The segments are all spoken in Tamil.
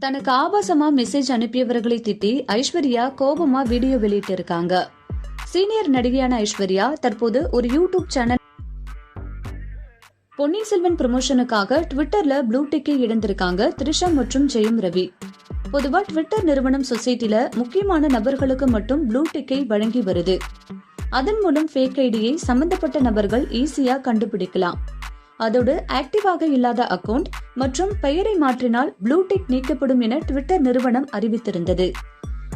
தனக்கு ஆபாசமா மெசேஜ் அனுப்பியவர்களை திட்டி ஐஸ்வர்யா கோபமா வீடியோ வெளியிட்டிருக்காங்க. சீனியர் நடிகையான ஐஸ்வர்யா தற்போது ஒரு யூடியூப் சேனல் பொன்னியின் செல்வன் ப்ரமோஷனுக்காக ட்விட்டர்ல ப்ளூ டிக்கை இழந்திருக்காங்க த்ரிஷா மற்றும் ஜெயம் ரவி. பொதுவா ட்விட்டர் நிறுவனம் சொசைட்டில முக்கியமான நபர்களுக்கு மட்டும் ப்ளூ டிக்கை வழங்கி வருது. அதன் மூலம் ஃபேக் ஐடியை சம்பந்தப்பட்ட நபர்கள் ஈஸியா கண்டுபிடிக்கலாம். அதோடு ஆக்டிவாக இல்லாத அக்கவுண்ட் மற்றும் பெயரை மாற்றினால் ப்ளூடிக் நீக்கப்படும் என ட்விட்டர் நிறுவனம் அறிவித்திருந்தது.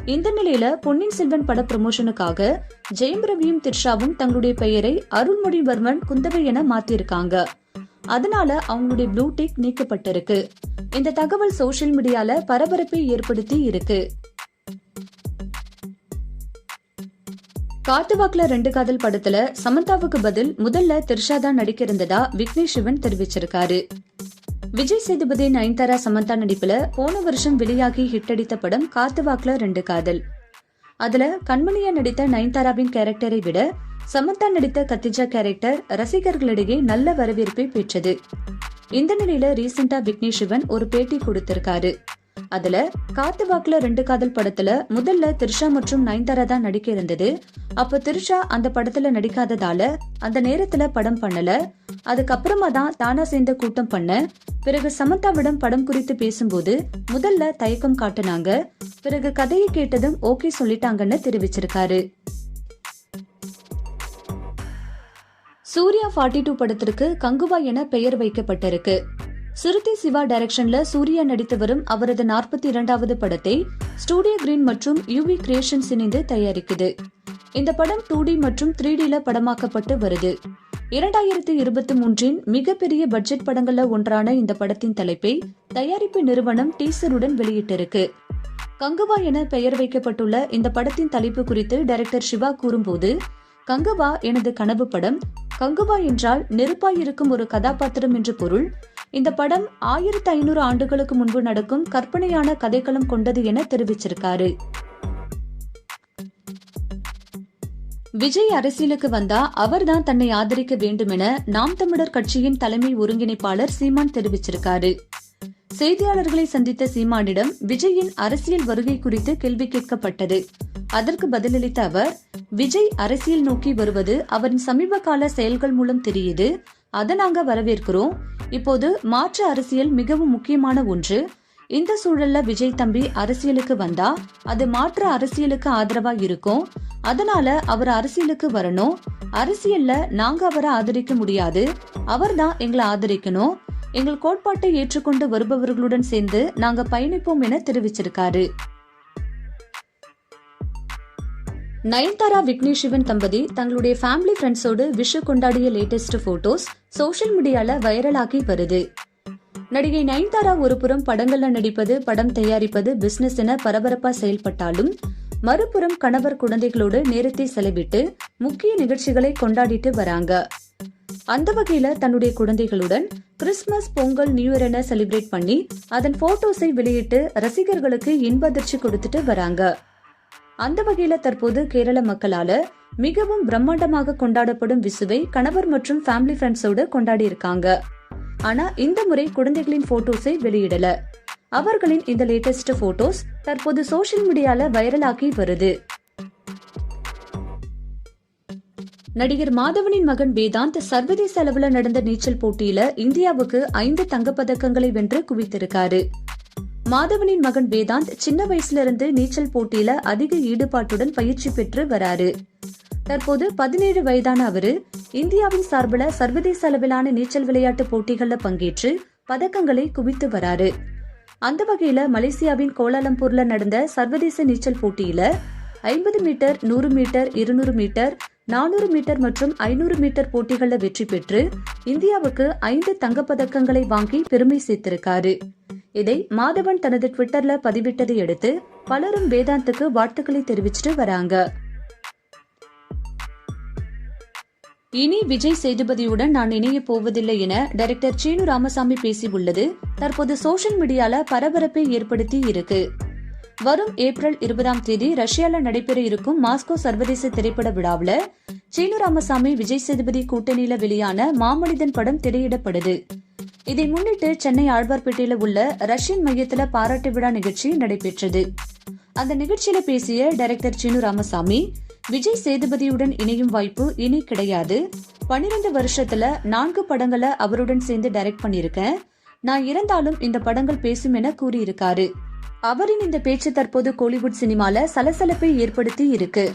இந்த நிலையில பொன்னியின் செல்வன் பட ப்ரமோஷனுக்காக ஜெயம் ரவியும் திர்ஷாவும் தங்களுடைய பெயரை அருள்மொழிவர்மன் குந்தவை என மாத்திருக்காங்க. அதனால அவங்களுடைய ப்ளூடிக் நீக்கப்பட்டிருக்கு. இந்த தகவல் சோஷியல் மீடியால பரபரப்பை ஏற்படுத்தி இருக்கு. காத்துவாக்குல ரெண்டு காதல் படத்துல சமந்தாவுக்கு பதில் முதல்ல திரிஷா தான் நடிக்க இருந்ததா விக்னேஷ் சிவன் தெரிவிச்சிருக்காரு. விஜய் சேதுபதி நயன்தாரா சமந்தா நடிப்புல போன வருஷம் வெளியாகி ஹிட் அடித்த படம் காத்துவாக்குல ரெண்டு காதல். அதுல கண்மணியா நடித்த நயன்தாராவின் கேரக்டரை விட சமந்தா நடித்த கத்திஜா கேரக்டர் ரசிகர்களிடையே நல்ல வரவேற்பை பெற்றது. இந்த நிலையில ரீசெண்டா விக்னேஷ் சிவன் ஒரு பேட்டி கொடுத்திருக்காரு. அதுல காத்து வாக்குல ரெண்டு காதல் படத்துல முதல்ல திரிஷா மற்றும் நயன்தாரா தான் நடிக்க இருந்தது. அப்ப திரிஷா அந்த படத்துல நடிக்காததால அந்த நேரத்துல படம் பண்ணல. அதுக்கப்புறமா தான் தானா சேர்ந்த கூட்டம் பண்ண. பிறகு சமந்தாவிடம் படம் குறித்து பேசும்போது முதல்ல தயக்கம் காட்டுனாங்க. பிறகு கதையை கேட்டதும் ஓகே சொல்லிட்டாங்கன்னு தெரிவிச்சிருக்காரு. சூர்யா ஃபார்ட்டி டூ படத்திற்கு கங்குவா என பெயர் வைக்கப்பட்டிருக்கு. சிறுத்தை சிவா டைரக்ஷன்ல சூர்யா நடித்து வரும் அவரது நாற்பத்தி இரண்டாவது படத்தை ஸ்டூடியோ கிரீன் மற்றும் யூவி கிரியேஷன்ஸ் இணைந்து தயாரிக்குது. இந்த படம் டூ டி மற்றும் த்ரீ டில படமாக்கப்பட்டு வருது. இரண்டாயிரத்தி இருபத்தி மூன்றின் மிகப்பெரிய பட்ஜெட் படங்கள்ல ஒன்றான இந்த படத்தின் தலைப்பை தயாரிப்பு நிறுவனம் டீசருடன் வெளியிட்டிருக்கு. கங்குவா என பெயர் வைக்கப்பட்டுள்ள இந்த படத்தின் தலைப்பு குறித்து டைரக்டர் சிவா கூறும்போது கங்குவா எனது கனவு படம் கங்குவா என்றால் நெருப்பாய் இருக்கும் ஒரு கதாபாத்திரம் என்று பொருள் இந்த படம் ஆயிரத்தி ஐநூறு ஆண்டுகளுக்கு முன்பு நடக்கும் கற்பனையான கதைக்களம் கொண்டது என தெரிவிச்சிருக்காரு. விஜய் அரசியலுக்கு வந்தா அவர்தான் தன்னை ஆதரிக்க வேண்டும் என நாம் தமிழர் கட்சியின் தலைமை ஒருங்கிணைப்பாளர் சீமான் தெரிவிச்சிருக்காரு. செய்தியாளர்களை சந்தித்த சீமானிடம் விஜயின் அரசியல் வருகை குறித்து கேள்வி கேட்கப்பட்டது. அதற்கு பதிலளித்த அவர் விஜய் அரசியல் நோக்கி வருவது அவரின் சமீப கால செயல்கள் மூலம் தெரியுது அதை நாங்க வரவேற்கிறோம். இப்போது மாற்று அரசியல் மிகவும் முக்கியமான ஒன்று. இந்த சூழல்ல விஜய் தம்பி அரசியலுக்கு வந்தா அது மாற்று அரசியலுக்கு ஆதரவா இருக்கும். அதனால அவர் அரசியலுக்கு வரணும். அரசியல்ல நாங்க அவரை ஆதரிக்க முடியாது. அவர் தான் எங்களை ஆதரிக்கணும். எங்கள் கோட்பாட்டை ஏற்றுக்கொண்டு வருபவர்களுடன் சேர்ந்து நாங்க பயணிப்போம் என தெரிவிச்சிருக்காரு. நயன்தாரா விக்னேஷ் சிவன் தம்பதி தங்களுடைய ஃபேமிலி ஃப்ரெண்ட்ஸோடு விஷு கொண்டாடிய லேட்டஸ்ட் போட்டோஸ் சோஷியல் மீடியால வைரலாகி வருது. நடிகை நயன்தாரா ஒரு புறம் படங்கள்ல நடிப்பது படம் தயாரிப்பது பிசினஸ் என பரபரப்பா செயல்பட்டாலும் மறுபுறம் கணவர் குழந்தைகளோடு நேரத்தை செலவிட்டு முக்கிய நிகழ்ச்சிகளை கொண்டாடிட்டு வராங்க. அந்த வகையில தன்னுடைய குழந்தைகளுடன் கிறிஸ்துமஸ் பொங்கல் நியூ இயர் என செலிப்ரேட் பண்ணி அதன் போட்டோஸை வெளியிட்டு ரசிகர்களுக்கு இன்பதிர்ச்சி கொடுத்துட்டு வராங்க. அந்த வகையில தற்போது கேரள மக்களால மிகவும் பிரம்மாண்டமாக கொண்டாடப்படும் விசுவை கணவர் மற்றும் ஃபேமிலி ஃப்ரெண்ட்ஸோடு கொண்டாடி இருக்காங்க. ஆனா இந்த முறை குழந்தைகளின் போட்டோஸை வெளியிடல. அவர்களின் இந்த லேட்டஸ்ட் போட்டோஸ் தற்போது சோஷியல் மீடியால வைரலாகி வருது. நடிகர் மாதவனின் மகன் வேதாந்த் சர்வதேச அளவில் நடந்த நீச்சல் போட்டியில இந்தியாவுக்கு ஐந்து தங்கப்பதக்கங்களை வென்று குவித்திருக்காரு. மாதவனின் மகன் வேதாந்த் சின்ன வயசுல இருந்து நீச்சல் போட்டியில அதிக ஈடுபாட்டுடன் பயிற்சி பெற்று வராரு. தற்போது பதினேழு வயதான அவரு இந்தியாவின் சார்பில் சர்வதேச அளவிலான நீச்சல் விளையாட்டு போட்டிகள்ல பங்கேற்று பதக்கங்களை குவித்து வராரு. அந்த வகையில மலேசியாவின் கோலாலம்பூர்ல நடந்த சர்வதேச நீச்சல் போட்டியில ஐம்பது மீட்டர் நூறு மீட்டர் இருநூறு மீட்டர் நானூறு மீட்டர் மற்றும் ஐநூறு மீட்டர் போட்டிகளில் வெற்றி பெற்று இந்தியாவுக்கு ஐந்து தங்கப்பதக்கங்களை வாங்கி பெருமை சேர்த்திருக்காரு. இதை மாதவன் தனது ட்விட்டர்ல பதிவிட்டதை அடுத்து பலரும் வேதாந்துக்கு வாழ்த்துக்களை தெரிவிச்சிட்டு வராங்க. இனி விஜய் சேதுபதியுடன் நான் இணைய போவதில்லை என டைரக்டர் சீனு ராமசாமி பேசியுள்ளது. தற்போது சோஷியல் மீடியால பரபரப்பை ஏற்படுத்தி இருக்கு. வரும் ஏப்ரல் இருபதாம் தேதி ரஷ்யால நடைபெற இருக்கும் மாஸ்கோ சர்வதேச திரைப்பட விழாவில் சீனு ராமசாமி விஜய் சேதுபதி கூட்டணியில வெளியான மாமனிதன் படம் திரையிடப்படுது. இதை முன்னிட்டு சென்னை ஆழ்வார்பேட்டையில உள்ள ரஷ்யன் மையத்தில் பாராட்டு விழா நிகழ்ச்சி நடைபெற்றது. அந்த நிகழ்ச்சியில பேசிய டைரக்டர் சினு ராமசாமி விஜய் சேதுபதியுடன் இணையும் வாய்ப்பு இனி கிடையாது. பன்னிரண்டு வருஷத்துல நான்கு படங்களை அவருடன் சேர்ந்து டைரக்ட் பண்ணியிருக்கேன். நான் இறந்தாலும் இந்த படங்கள் பேசும் என கூறியிருக்காரு. அவரின் இந்த பேச்சு தற்போது கோலிவுட் சினிமால சலசலப்பை ஏற்படுத்தி இருக்கு.